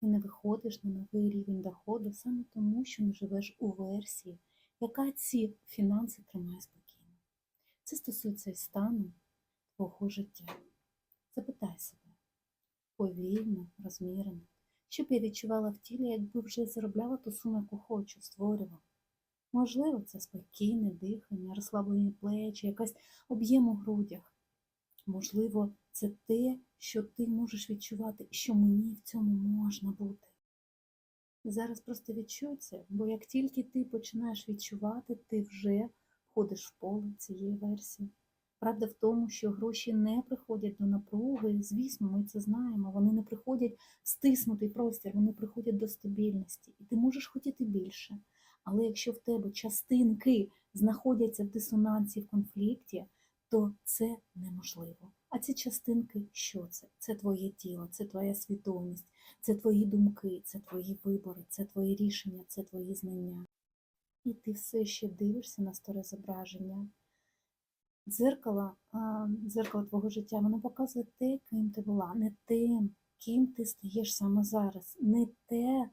Ти не виходиш на новий рівень доходу саме тому, що не живеш у версії, яка ці фінанси тримає спокійно. Це стосується і стану твого життя. Запитай себе повільно, розмірено, що б я відчувала в тілі, якби вже заробляла ту суму, яку хочу, створювала. Можливо, це спокійне дихання, розслаблені плечі, якась об'єм у грудях. Можливо, це те, що ти можеш відчувати, що мені в цьому можна бути. Зараз просто відчуй це, бо як тільки ти починаєш відчувати, ти вже входиш в поле цієї версії. Правда в тому, що гроші не приходять до напруги, звісно, ми це знаємо. Вони не приходять в стиснутий простір, вони приходять до стабільності. І ти можеш хотіти більше. Але якщо в тебе частинки знаходяться в дисонансі, в конфлікті, то це неможливо. А ці частинки, що це? Це твоє тіло, це твоя свідомість, це твої думки, це твої вибори, це твої рішення, це твої знання. І ти все ще дивишся на старе зображення. Дзеркало, дзеркало твого життя, воно показує те, ким ти була, не тим, ким ти стаєш саме зараз, не те,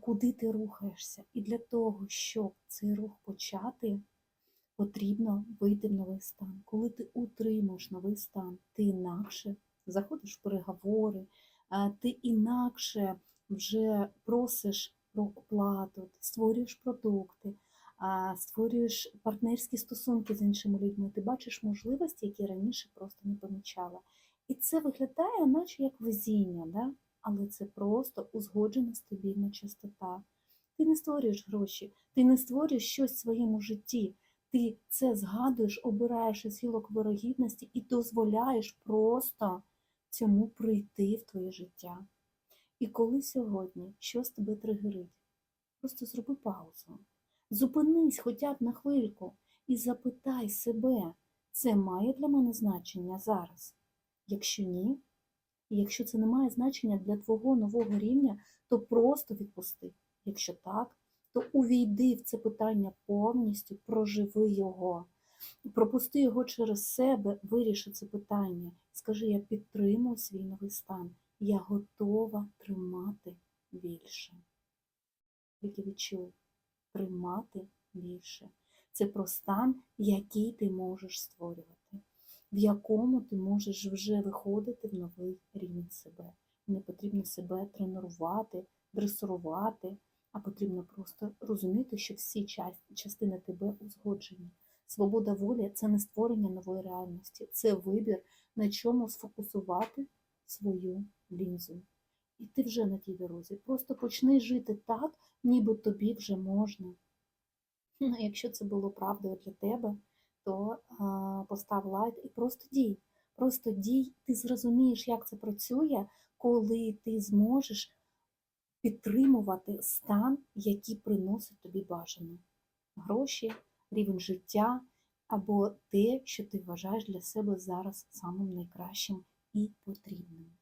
куди ти рухаєшся. І для того, щоб цей рух почати, потрібно вийти в новий стан. Коли ти утримуєш новий стан, ти інакше заходиш в переговори, ти інакше вже просиш про оплату, створюєш продукти, створюєш партнерські стосунки з іншими людьми, ти бачиш можливості, які раніше просто не помічала. І це виглядає, наче як везіння, да? але це просто узгоджена стабільна частота. Ти не створюєш гроші, ти не створюєш щось в своєму житті. Ти це згадуєш, обираєш із гілок вирогідності і дозволяєш просто цьому прийти в твоє життя. І коли сьогодні щось тебе тригерить, просто зроби паузу. Зупинись хоча б на хвильку і запитай себе, це має для мене значення зараз? Якщо ні, і якщо це не має значення для твого нового рівня, то просто відпусти. Якщо так, то увійди в це питання повністю, проживи його, пропусти його через себе, виріши це питання. Скажи, я підтримую свій новий стан, я готова тримати більше. Тільки відчуй, тримати більше. Це про стан, який ти можеш створювати, в якому ти можеш вже виходити в новий рівень себе. Не потрібно себе тренувати, дресурувати, а потрібно просто розуміти, що всі частини тебе узгоджені. Свобода волі це не створення нової реальності, це вибір, на чому сфокусувати свою лінзу. І ти вже на тій дорозі. Просто почни жити так, ніби тобі вже можна. Ну, Якщо це було правдою для тебе, то а, постав лайк і просто дій. Просто дій, ти зрозумієш, як це працює, коли ти зможеш підтримувати стан, який приносить тобі бажане. Гроші, рівень життя або те, що ти вважаєш для себе зараз самим найкращим і потрібним.